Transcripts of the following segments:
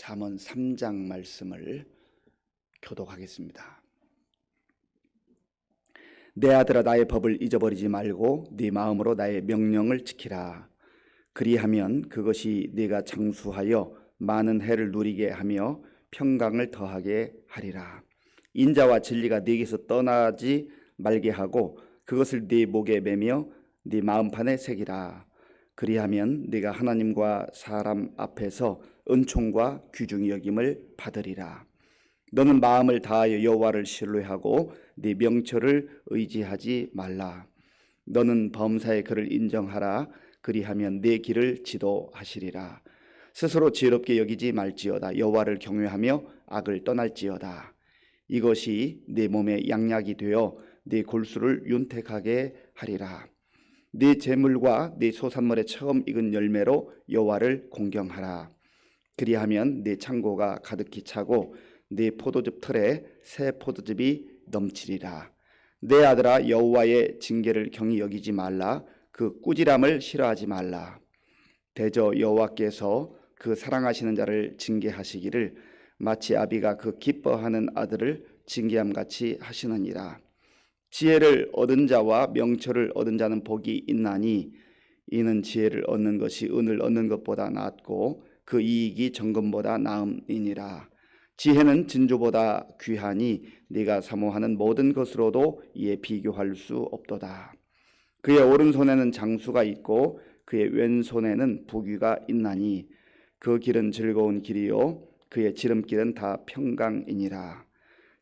잠언 3장 말씀을 교독하겠습니다. 내 아들아 나의 법을 잊어버리지 말고 네 마음으로 나의 명령을 지키라. 그리하면 그것이 네가 장수하여 많은 해를 누리게 하며 평강을 더하게 하리라. 인자와 진리가 네게서 떠나지 말게 하고 그것을 네 목에 매며 네 마음판에 새기라. 그리하면 네가 하나님과 사람 앞에서 은총과 귀중히 여김을 받으리라. 너는 마음을 다하여 여호와를 신뢰하고 네 명철을 의지하지 말라. 너는 범사의 그를 인정하라. 그리하면 네 길을 지도하시리라. 스스로 지혜롭게 여기지 말지어다. 여호와를 경외하며 악을 떠날지어다. 이것이 네 몸의 양약이 되어 네 골수를 윤택하게 하리라. 네 재물과 네 소산물의 처음 익은 열매로 여호와를 공경하라. 그리하면 네 창고가 가득히 차고 네 포도즙 털에 새 포도즙이 넘치리라. 내 아들아 여호와의 징계를 경히 여기지 말라. 그 꾸지람을 싫어하지 말라. 대저 여호와께서 그 사랑하시는 자를 징계하시기를 마치 아비가 그 기뻐하는 아들을 징계함 같이 하시느니라. 지혜를 얻은 자와 명철을 얻은 자는 복이 있나니 이는 지혜를 얻는 것이 은을 얻는 것보다 낫고 그 이익이 정금보다 나음이니라. 지혜는 진주보다 귀하니 네가 사모하는 모든 것으로도 이에 비교할 수 없도다. 그의 오른손에는 장수가 있고 그의 왼손에는 부귀가 있나니 그 길은 즐거운 길이요 그의 지름길은 다 평강이니라.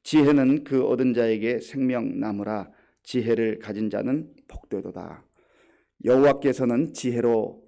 지혜는 그 얻은 자에게 생명나무라 지혜를 가진 자는 복되도다. 여호와께서는 지혜로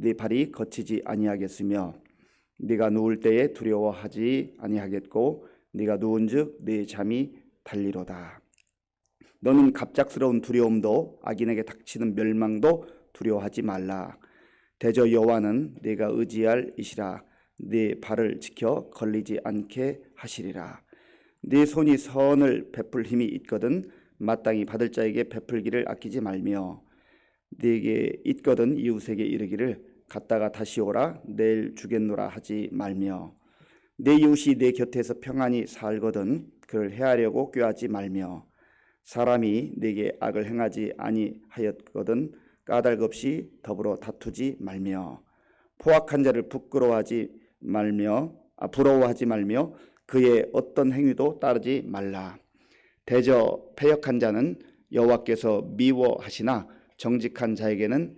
네 발이 거치지 아니하겠으며 네가 누울 때에 두려워하지 아니하겠고 네가 누운즉 네 잠이 달리로다. 너는 갑작스러운 두려움도 악인에게 닥치는 멸망도 두려워하지 말라. 대저 여호와는 네가 의지할 이시라. 네 발을 지켜 걸리지 않게 하시리라. 네 손이 선을 베풀 힘이 있거든 마땅히 받을 자에게 베풀기를 아끼지 말며 네게 있거든 이웃에게 이르기를 갔다가 다시 오라 내일 주겠노라 하지 말며 내 이웃이 내 곁에서 평안히 살거든 그를 해하려고 꾀하지 말며 사람이 네게 악을 행하지 아니하였거든 까닭 없이 더불어 다투지 말며 포악한 자를 부끄러워하지 말며 아, 부러워하지 말며 그의 어떤 행위도 따르지 말라. 대저 패역한 자는 여호와께서 미워하시나 정직한 자에게는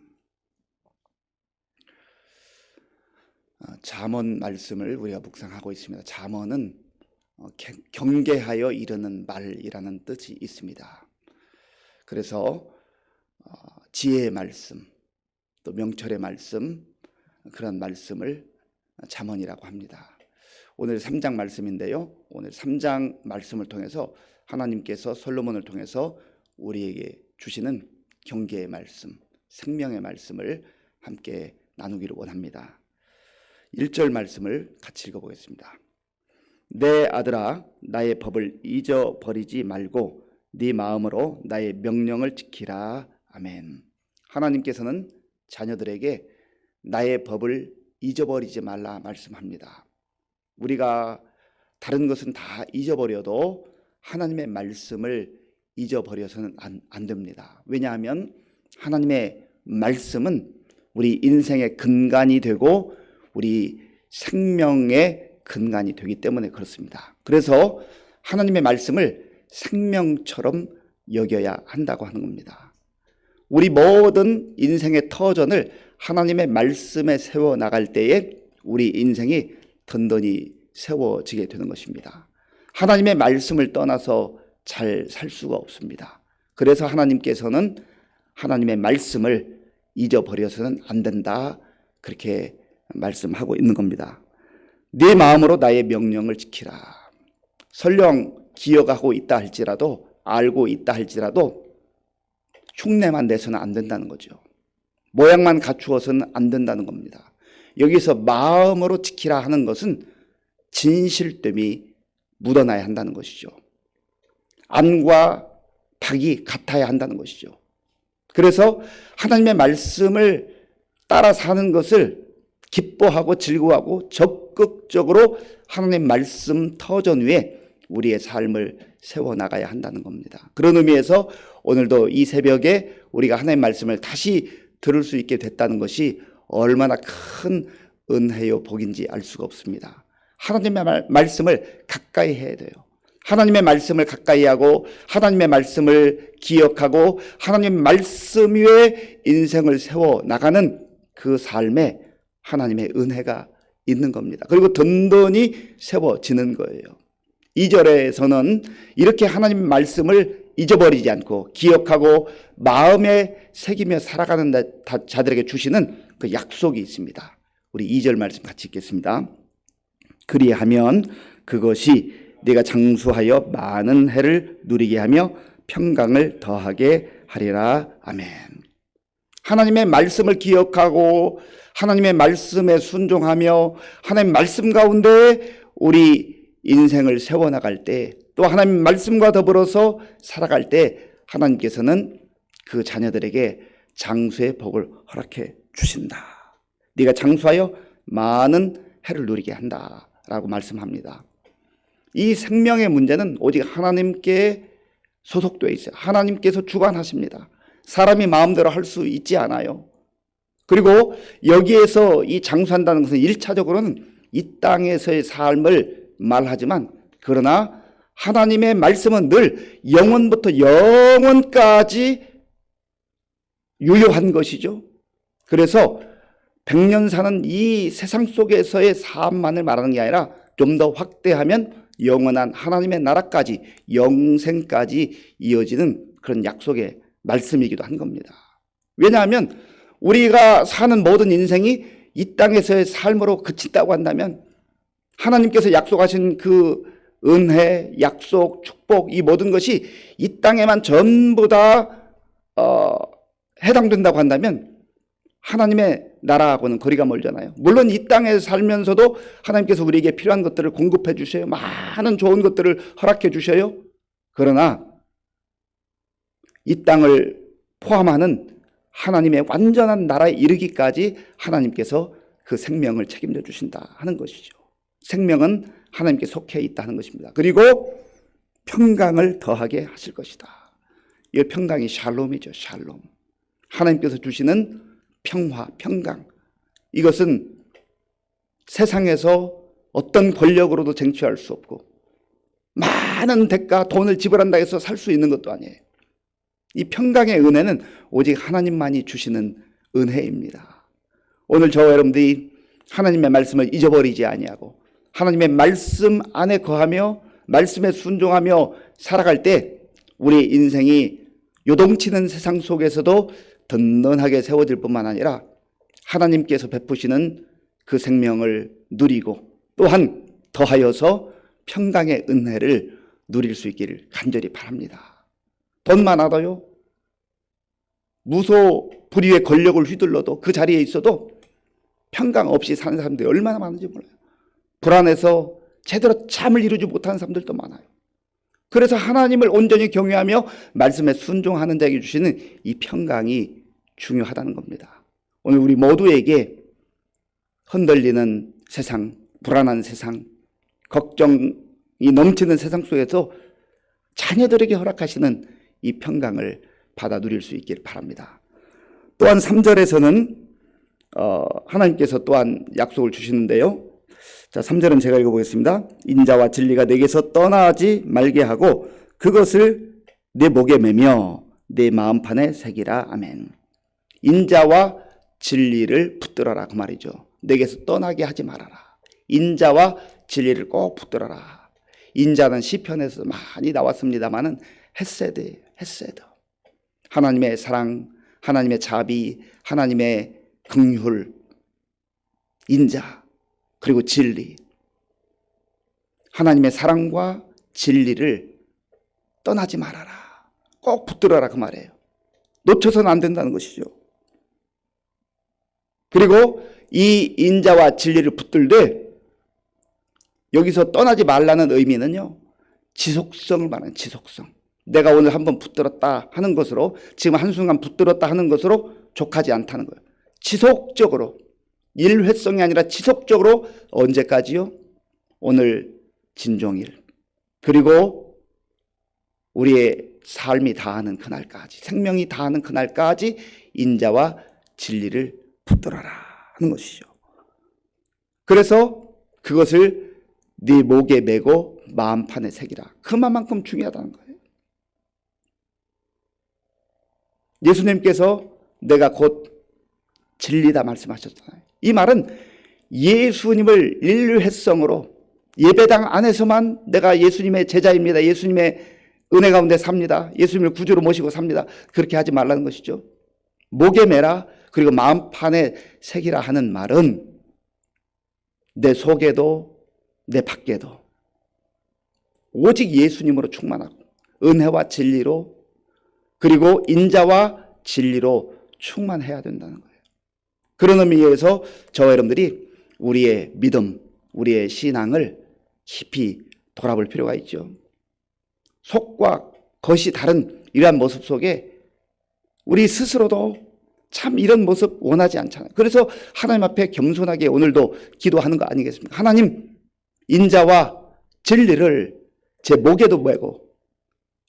잠언 말씀을 우리가 묵상하고 있습니다. 잠언은 어, 경계하여 이르는 말이라는 뜻이 있습니다. 그래서 어, 지혜의 말씀, 또 명철의 말씀 그런 말씀을 잠언이라고 합니다. 오늘 3장 말씀인데요. 오늘 3장 말씀을 통해서 하나님께서 솔로몬을 통해서 우리에게 주시는 경계의 말씀, 생명의 말씀을 함께 나누기를 원합니다. 1절 말씀을 같이 읽어보겠습니다. 내 아들아 나의 법을 잊어버리지 말고 네 마음으로 나의 명령을 지키라. 아멘. 하나님께서는 자녀들에게 나의 법을 잊어버리지 말라 말씀합니다. 우리가 다른 것은 다 잊어버려도 하나님의 말씀을 잊어버려서는 안, 안 됩니다. 왜냐하면 하나님의 말씀은 우리 인생의 근간이 되고 우리 생명의 근간이 되기 때문에 그렇습니다. 그래서 하나님의 말씀을 생명처럼 여겨야 한다고 하는 겁니다. 우리 모든 인생의 터전을 하나님의 말씀에 세워 나갈 때에 우리 인생이 든든히 세워지게 되는 것입니다. 하나님의 말씀을 떠나서 잘 살 수가 없습니다. 그래서 하나님께서는 하나님의 말씀을 잊어버려서는 안 된다. 그렇게 말씀하고 있는 겁니다. 네 마음으로 나의 명령을 지키라. 설령 기억하고 있다 할지라도 알고 있다 할지라도 흉내만 내서는 안 된다는 거죠. 모양만 갖추어서는 안 된다는 겁니다. 여기서 마음으로 지키라 하는 것은 진실됨이 묻어나야 한다는 것이죠. 안과 박이 같아야 한다는 것이죠. 그래서 하나님의 말씀을 따라 사는 것을 기뻐하고 즐거워하고 적극적으로 하나님 말씀 터전 위에 우리의 삶을 세워 나가야 한다는 겁니다. 그런 의미에서 오늘도 이 새벽에 우리가 하나님 말씀을 다시 들을 수 있게 됐다는 것이 얼마나 큰 은혜요 복인지 알 수가 없습니다. 하나님의 말, 말씀을 가까이 해야 돼요. 하나님의 말씀을 가까이 하고 하나님의 말씀을 기억하고 하나님의 말씀 위에 인생을 세워 나가는 그 삶에 하나님의 은혜가 있는 겁니다. 그리고 든든히 세워지는 거예요. 2절에서는 이렇게 하나님 말씀을 잊어버리지 않고 기억하고 마음에 새기며 살아가는 자들에게 주시는 그 약속이 있습니다. 우리 2절 말씀 같이 읽겠습니다. 그리하면 그것이 네가 장수하여 많은 해를 누리게 하며 평강을 더하게 하리라. 아멘. 하나님의 말씀을 기억하고 하나님의 말씀에 순종하며 하나님 말씀 가운데 우리 인생을 세워나갈 때 또 하나님 말씀과 더불어서 살아갈 때 하나님께서는 그 자녀들에게 장수의 복을 허락해 주신다. 네가 장수하여 많은 해를 누리게 한다라고 말씀합니다. 이 생명의 문제는 오직 하나님께 소속되어 있어요. 하나님께서 주관하십니다. 사람이 마음대로 할 수 있지 않아요. 그리고 여기에서 이 장수한다는 것은 1차적으로는 이 땅에서의 삶을 말하지만 그러나 하나님의 말씀은 늘 영원부터 영원까지 유효한 것이죠. 그래서 백년 사는 이 세상 속에서의 삶만을 말하는 게 아니라 좀 더 확대하면 영원한 하나님의 나라까지 영생까지 이어지는 그런 약속의 말씀이기도 한 겁니다. 왜냐하면 우리가 사는 모든 인생이 이 땅에서의 삶으로 그친다고 한다면 하나님께서 약속하신 그 은혜, 약속, 축복 이 모든 것이 이 땅에만 전부 다 어, 해당된다고 한다면 하나님의 나라하고는 거리가 멀잖아요. 물론 이 땅에 살면서도 하나님께서 우리에게 필요한 것들을 공급해 주셔요. 많은 좋은 것들을 허락해 주셔요. 그러나 이 땅을 포함하는 하나님의 완전한 나라에 이르기까지 하나님께서 그 생명을 책임져 주신다 하는 것이죠. 생명은 하나님께 속해 있다 하는 것입니다. 그리고 평강을 더하게 하실 것이다. 이 평강이 샬롬이죠. 샬롬. 하나님께서 주시는 평화, 평강. 이것은 세상에서 어떤 권력으로도 쟁취할 수 없고 많은 대가, 돈을 지불한다 해서 살 수 있는 것도 아니에요. 이 평강의 은혜는 오직 하나님만이 주시는 은혜입니다. 오늘 저와 여러분들이 하나님의 말씀을 잊어버리지 아니하고 하나님의 말씀 안에 거하며 말씀에 순종하며 살아갈 때 우리 인생이 요동치는 세상 속에서도 든든하게 세워질 뿐만 아니라 하나님께서 베푸시는 그 생명을 누리고 또한 더하여서 평강의 은혜를 누릴 수 있기를 간절히 바랍니다. 돈 많아도요. 무소 불위의 권력을 휘둘러도 그 자리에 있어도 평강 없이 사는 사람들이 얼마나 많은지 몰라요. 불안해서 제대로 잠을 이루지 못하는 사람들도 많아요. 그래서 하나님을 온전히 경외하며 말씀에 순종하는 자에게 주시는 이 평강이 중요하다는 겁니다. 오늘 우리 모두에게 흔들리는 세상, 불안한 세상, 걱정이 넘치는 세상 속에서 자녀들에게 허락하시는 이 평강을 받아 누릴 수 있기를 바랍니다. 또한 3절에서는 어, 하나님께서 또한 약속을 주시는데요. 자, 3절은 제가 읽어보겠습니다. 인자와 진리가 내게서 떠나지 말게 하고 그것을 내 목에 매며 내 마음판에 새기라. 아멘. 인자와 진리를 붙들어라. 그 말이죠. 내게서 떠나게 하지 말아라. 인자와 진리를 꼭 붙들어라. 인자는 시편에서 많이 나왔습니다만은 햇세드, 햇세드. 하나님의 사랑, 하나님의 자비, 하나님의 긍휼, 인자, 그리고 진리. 하나님의 사랑과 진리를 떠나지 말아라. 꼭 붙들어라 그 말이에요. 놓쳐서는 안 된다는 것이죠. 그리고 이 인자와 진리를 붙들되 여기서 떠나지 말라는 의미는요. 지속성을 말하는 지속성. 내가 오늘 한번 붙들었다 하는 것으로 지금 한순간 붙들었다 하는 것으로 족하지 않다는 거예요. 지속적으로 일회성이 아니라 지속적으로 언제까지요? 오늘 진종일 그리고 우리의 삶이 다하는 그날까지 생명이 다하는 그날까지 인자와 진리를 붙들어라 하는 것이죠. 그래서 그것을 네 목에 메고 마음판에 새기라. 그만큼 중요하다는 거예요. 예수님께서 내가 곧 진리다 말씀하셨잖아요. 이 말은 예수님을 인류회성으로 예배당 안에서만 내가 예수님의 제자입니다. 예수님의 은혜 가운데 삽니다. 예수님을 구주로 모시고 삽니다. 그렇게 하지 말라는 것이죠. 목에 매라 그리고 마음판에 새기라 하는 말은 내 속에도 내 밖에도 오직 예수님으로 충만하고 은혜와 진리로 그리고 인자와 진리로 충만해야 된다는 거예요. 그런 의미에서 저와 여러분들이 우리의 믿음, 우리의 신앙을 깊이 돌아볼 필요가 있죠. 속과 겉이 다른 이러한 모습 속에 우리 스스로도 참 이런 모습 원하지 않잖아요. 그래서 하나님 앞에 겸손하게 오늘도 기도하는 거 아니겠습니까? 하나님, 인자와 진리를 제 목에도 메고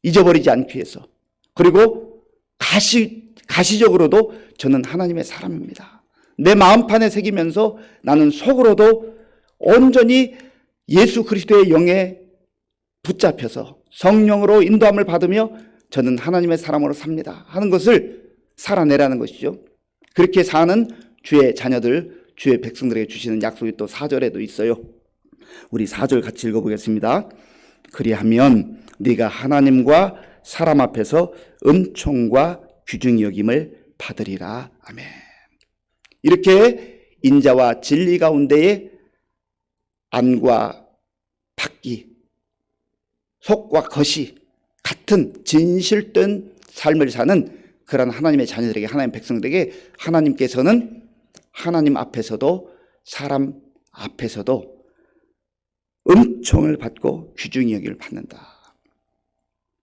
잊어버리지 않기 위해서 그리고 가시, 가시적으로도 저는 하나님의 사람입니다. 내 마음판에 새기면서 나는 속으로도 온전히 예수 그리스도의 영에 붙잡혀서 성령으로 인도함을 받으며 저는 하나님의 사람으로 삽니다. 하는 것을 살아내라는 것이죠. 그렇게 사는 주의 자녀들, 주의 백성들에게 주시는 약속이 또 4절에도 있어요. 우리 4절 같이 읽어보겠습니다. 그리하면 네가 하나님과 사람 앞에서 은총과 귀중히 여김을 받으리라. 아멘. 이렇게 인자와 진리 가운데에 안과 밖이 속과 겉이 같은 진실된 삶을 사는 그런 하나님의 자녀들에게 하나님 백성들에게 하나님께서는 하나님 앞에서도 사람 앞에서도 은총을 받고 귀중히 여기를 받는다.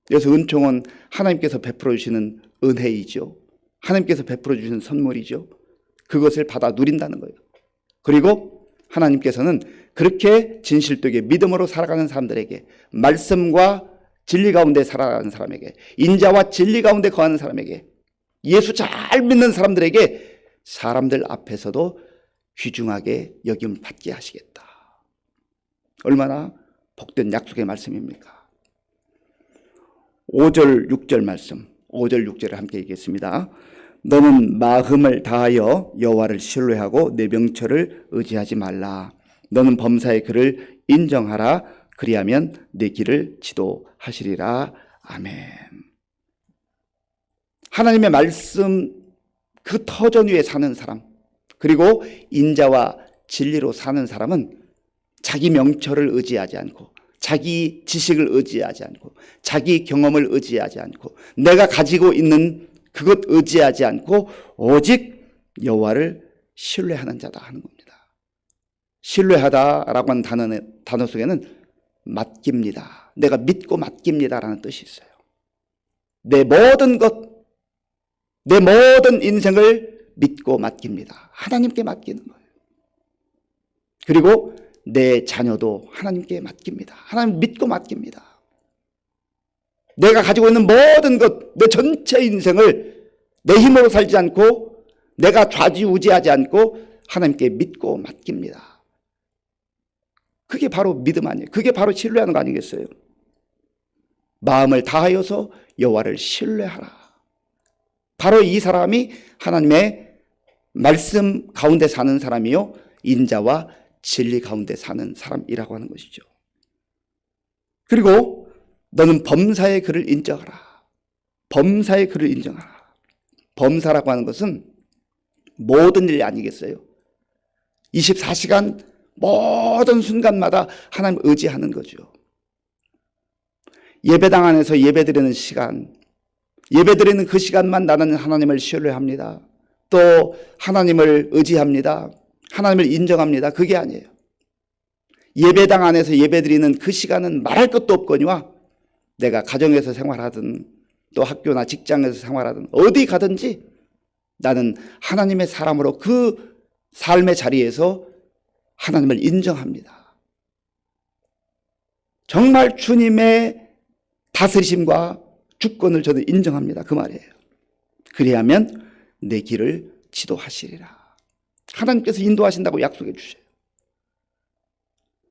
그래서 은총은 하나님께서 베풀어 주시는 은혜이죠. 하나님께서 베풀어 주시는 선물이죠. 그것을 받아 누린다는 거예요. 그리고 하나님께서는 그렇게 진실되게 믿음으로 살아가는 사람들에게 말씀과 진리 가운데 살아가는 사람에게 인자와 진리 가운데 거하는 사람에게 예수 잘 믿는 사람들에게 사람들 앞에서도 귀중하게 여김 받게 하시겠다. 얼마나 복된 약속의 말씀입니까? 5절, 6절 말씀. 5절, 6절을 함께 읽겠습니다. 너는 마음을 다하여 여호와를 신뢰하고 내 명철을 의지하지 말라. 너는 범사의 그를 인정하라. 그리하면 내 길을 지도하시리라. 아멘. 하나님의 말씀 그 터전 위에 사는 사람, 그리고 인자와 진리로 사는 사람은 자기 명철을 의지하지 않고 자기 지식을 의지하지 않고 자기 경험을 의지하지 않고 내가 가지고 있는 그것 의지하지 않고 오직 여호와를 신뢰하는 자다 하는 겁니다. 신뢰하다라고 하는 단어, 단어 속에는 맡깁니다. 내가 믿고 맡깁니다라는 뜻이 있어요. 내 모든 것, 내 모든 인생을 믿고 맡깁니다. 하나님께 맡기는 거예요. 그리고 내 자녀도 하나님께 맡깁니다. 하나님 믿고 맡깁니다. 내가 가지고 있는 모든 것, 내 전체 인생을 내 힘으로 살지 않고 내가 좌지우지하지 않고 하나님께 믿고 맡깁니다. 그게 바로 믿음 아니에요. 그게 바로 신뢰하는 거 아니겠어요? 마음을 다하여서 여호와를 신뢰하라. 바로 이 사람이 하나님의 말씀 가운데 사는 사람이요 인자와 진리 가운데 사는 사람이라고 하는 것이죠. 그리고 너는 범사의 그를 인정하라. 범사의 그를 인정하라. 범사라고 하는 것은 모든 일이 아니겠어요? 24시간 모든 순간마다 하나님 의지하는 거죠. 예배당 안에서 예배드리는 시간, 예배드리는 그 시간만 나는 하나님을 신뢰합니다. 또 하나님을 의지합니다. 하나님을 인정합니다. 그게 아니에요. 예배당 안에서 예배드리는 그 시간은 말할 것도 없거니와 내가 가정에서 생활하든 또 학교나 직장에서 생활하든 어디 가든지 나는 하나님의 사람으로 그 삶의 자리에서 하나님을 인정합니다. 정말 주님의 다스리심과 주권을 저는 인정합니다. 그 말이에요. 그리하면 내 길을 지도하시리라. 하나님께서 인도하신다고 약속해 주셔요.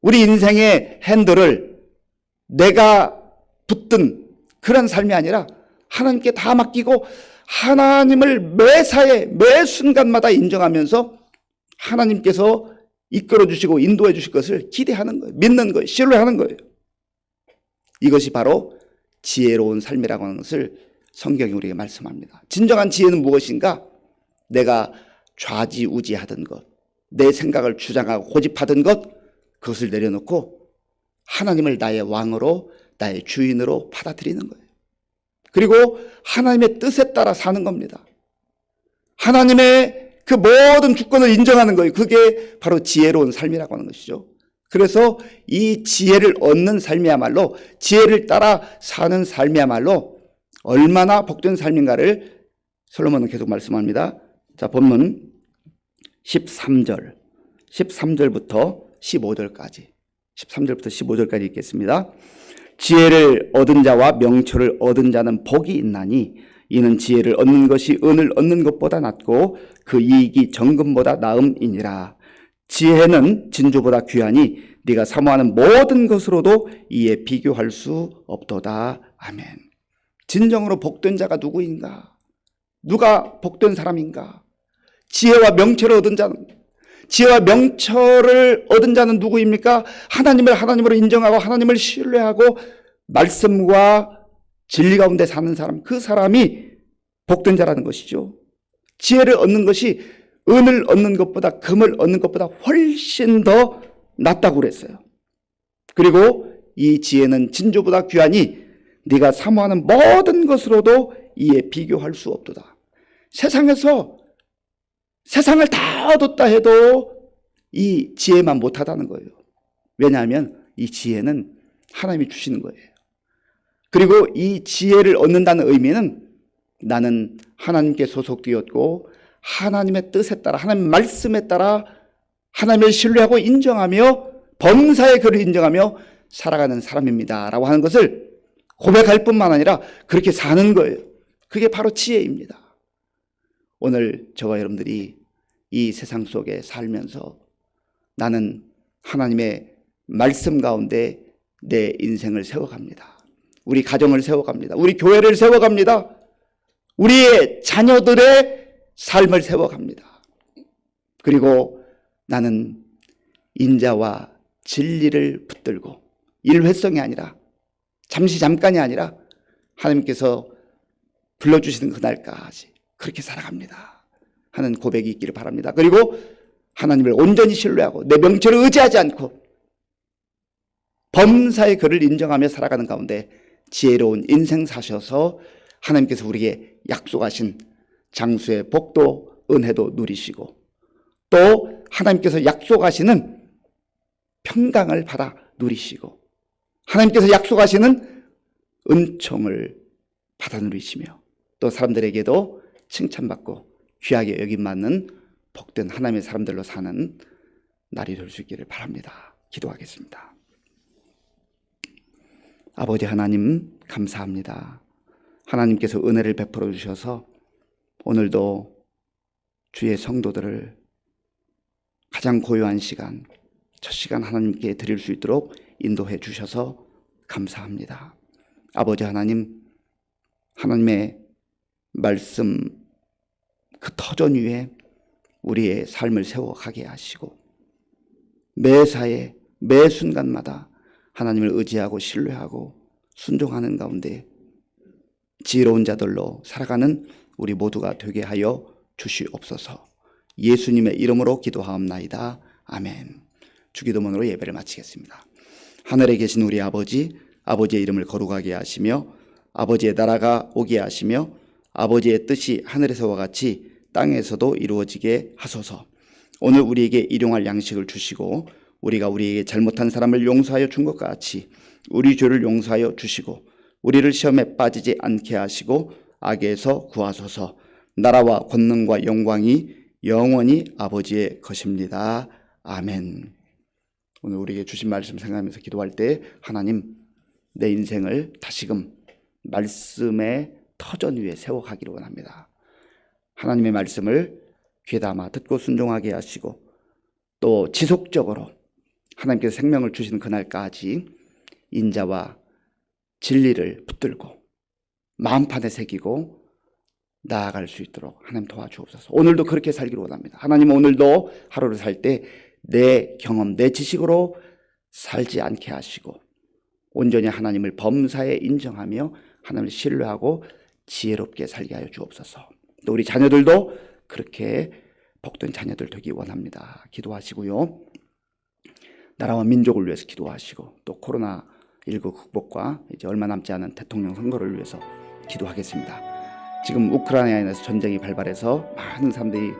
우리 인생의 핸들을 내가 붙든 그런 삶이 아니라 하나님께 다 맡기고 하나님을 매사에 매 순간마다 인정하면서 하나님께서 이끌어 주시고 인도해 주실 것을 기대하는 거예요. 믿는 거예요. 신뢰하는 거예요. 이것이 바로 지혜로운 삶이라고 하는 것을 성경이 우리에게 말씀합니다. 진정한 지혜는 무엇인가? 내가 좌지우지하던 것, 내 생각을 주장하고 고집하던 것, 그것을 내려놓고 하나님을 나의 왕으로, 나의 주인으로 받아들이는 거예요. 그리고 하나님의 뜻에 따라 사는 겁니다. 하나님의 그 모든 주권을 인정하는 거예요. 그게 바로 지혜로운 삶이라고 하는 것이죠. 그래서 이 지혜를 얻는 삶이야말로 지혜를 따라 사는 삶이야말로 얼마나 복된 삶인가를 솔로몬은 계속 말씀합니다. 자, 본문 13절, 13절부터 15절까지, 13절부터 15절까지 읽겠습니다. 지혜를 얻은 자와 명철을 얻은 자는 복이 있나니 이는 지혜를 얻는 것이 은을 얻는 것보다 낫고 그 이익이 정금보다 나음이니라. 지혜는 진주보다 귀하니 네가 사모하는 모든 것으로도 이에 비교할 수 없도다. 아멘. 진정으로 복된 자가 누구인가? 누가 복된 사람인가? 지혜와 명철을 얻은 자는 지혜와 명철을 얻은 자는 누구입니까? 하나님을 하나님으로 인정하고 하나님을 신뢰하고 말씀과 진리 가운데 사는 사람, 그 사람이 복된 자라는 것이죠. 지혜를 얻는 것이 은을 얻는 것보다 금을 얻는 것보다 훨씬 더 낫다고 그랬어요. 그리고 이 지혜는 진주보다 귀하니 네가 사모하는 모든 것으로도 이에 비교할 수 없도다. 세상에서 세상을 다 얻었다 해도 이 지혜만 못하다는 거예요. 왜냐하면 이 지혜는 하나님이 주시는 거예요. 그리고 이 지혜를 얻는다는 의미는 나는 하나님께 소속되었고 하나님의 뜻에 따라 하나님 말씀에 따라 하나님을 신뢰하고 인정하며 범사의 그를 인정하며 살아가는 사람입니다라고 하는 것을 고백할 뿐만 아니라 그렇게 사는 거예요. 그게 바로 지혜입니다. 오늘 저와 여러분들이 이 세상 속에 살면서 나는 하나님의 말씀 가운데 내 인생을 세워갑니다. 우리 가정을 세워갑니다. 우리 교회를 세워갑니다. 우리의 자녀들의 삶을 세워갑니다. 그리고 나는 인자와 진리를 붙들고 일회성이 아니라 잠시 잠깐이 아니라 하나님께서 불러주시는 그날까지 그렇게 살아갑니다. 하는 고백이 있기를 바랍니다. 그리고 하나님을 온전히 신뢰하고 내 명철을 의지하지 않고 범사의 그를 인정하며 살아가는 가운데 지혜로운 인생 사셔서 하나님께서 우리에게 약속하신 장수의 복도 은혜도 누리시고 또 하나님께서 약속하시는 평강을 받아 누리시고 하나님께서 약속하시는 은총을 받아 누리시며 또 사람들에게도 칭찬받고 귀하게 여김받는 복된 하나님의 사람들로 사는 날이 될 수 있기를 바랍니다. 기도하겠습니다. 아버지 하나님 감사합니다. 하나님께서 은혜를 베풀어 주셔서 오늘도 주의 성도들을 가장 고요한 시간, 첫 시간 하나님께 드릴 수 있도록 인도해 주셔서 감사합니다. 아버지 하나님, 하나님의 말씀 그 터전 위에 우리의 삶을 세워가게 하시고 매사에 매 순간마다 하나님을 의지하고 신뢰하고 순종하는 가운데 지혜로운 자들로 살아가는 우리 모두가 되게 하여 주시옵소서. 예수님의 이름으로 기도하옵나이다. 아멘. 주기도문으로 예배를 마치겠습니다. 하늘에 계신 우리 아버지, 아버지의 이름을 거룩하게 하시며 아버지의 나라가 오게 하시며 아버지의 뜻이 하늘에서와 같이 땅에서도 이루어지게 하소서. 오늘 우리에게 일용할 양식을 주시고 우리가 우리에게 잘못한 사람을 용서하여 준 것 같이 우리 죄를 용서하여 주시고 우리를 시험에 빠지지 않게 하시고 악에서 구하소서. 나라와 권능과 영광이 영원히 아버지의 것입니다. 아멘. 오늘 우리에게 주신 말씀 생각하면서 기도할 때 하나님 내 인생을 다시금 말씀의 터전 위에 세워가기를 원합니다. 하나님의 말씀을 귀에 담아 듣고 순종하게 하시고 또 지속적으로 하나님께서 생명을 주시는 그날까지 인자와 진리를 붙들고 마음판에 새기고 나아갈 수 있도록 하나님 도와주옵소서. 오늘도 그렇게 살기를 원합니다. 하나님 오늘도 하루를 살 때 내 경험, 내 지식으로 살지 않게 하시고 온전히 하나님을 범사에 인정하며 하나님을 신뢰하고 지혜롭게 살게 하여 주옵소서. 또 우리 자녀들도 그렇게 복된 자녀들 되기 원합니다. 기도하시고요. 나라와 민족을 위해서 기도하시고 또 코로나 19 극복과 이제 얼마 남지 않은 대통령 선거를 위해서 기도하겠습니다. 지금 우크라이나에서 전쟁이 발발해서 많은 사람들이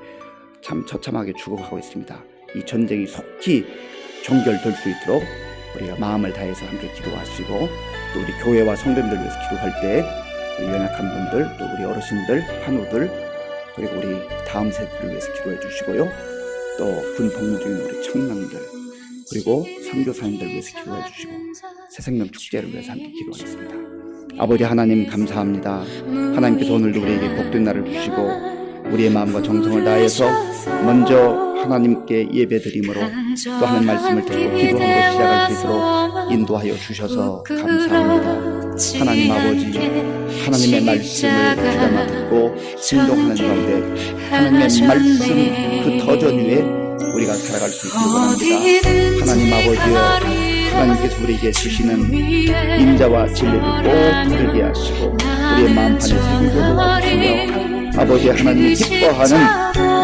참 처참하게 죽어가고 있습니다. 이 전쟁이 속히 종결될 수 있도록 우리가 마음을 다해서 함께 기도하시고 또 우리 교회와 성도님들 위해서 기도할 때 우리 연약한 분들 또 우리 어르신들 환우들 그리고 우리 다음 세대를 위해서 기도해 주시고요. 또 군 복무 중인 우리 청년들 그리고 선교사님들 위해서 기도해 주시고 새생명 축제를 위해서 함께 기도하겠습니다. 아버지 하나님 감사합니다. 하나님께서 오늘도 우리에게 복된 날을 주시고 우리의 마음과 정성을 다해서 먼저 하나님께 예배드림으로 또 하는 말씀을 듣고 기도함으로 시작할 수 있도록 인도하여 주셔서 감사합니다. 하나님 아버지, 하나님의 말씀을 귀담아 듣고 순종하는 가운데 하나님의 말씀 그 터전 위에 우리가 살아갈 수 있기를 원합니다. 하나님 아버지여, 하나님께서 우리에게 주시는 인자와 진리를 꼭 들게 하시고 우리의 마음판에 새기고 도와주시며 아버지 하나님 기뻐하는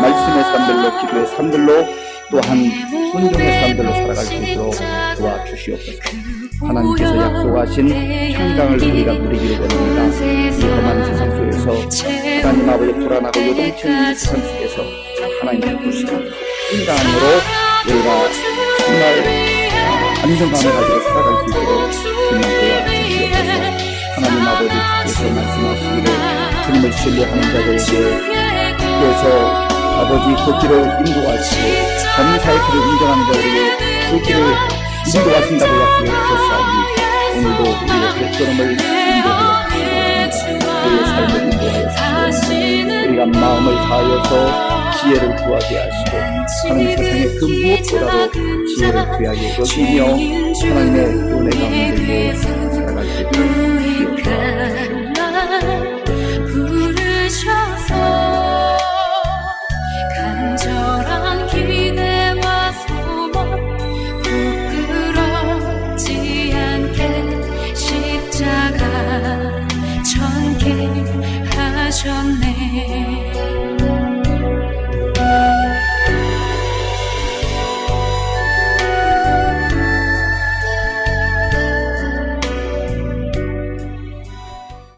말씀의 사람들로 기도의 사람들로 또한 순종의 사람들로 살아갈 수 있도록 도와주시옵소서 하나님께서 약속하신 평강을 우리가 누리기를 원합니다. 이 험한 세상 속에서 하나님 아버지 불안하고 요동치는 이 세상 속에서 하나님의 부시는 평강으로 우리가 정말 안정감을 가지고 살아갈 수 있도록 주님 도와주시옵소서 하나님 아버지께서 말씀하시기를 주님을 신뢰하는 자들에게 그래서 아버지 그 길을 인도하시고 감사의 길을 인정하는 자들에게 그 길을 인도하신다고 약속하셨사오니 오늘도 우리의 발걸음을 주시고 우리의 삶을 주시고 우리가 마음을 다하여서 지혜를 구하게 하시고 하나님 세상의 그 무엇보다도 지혜를 귀하게 여기며 하나님의 은혜 가운데 살아갈 수 있도록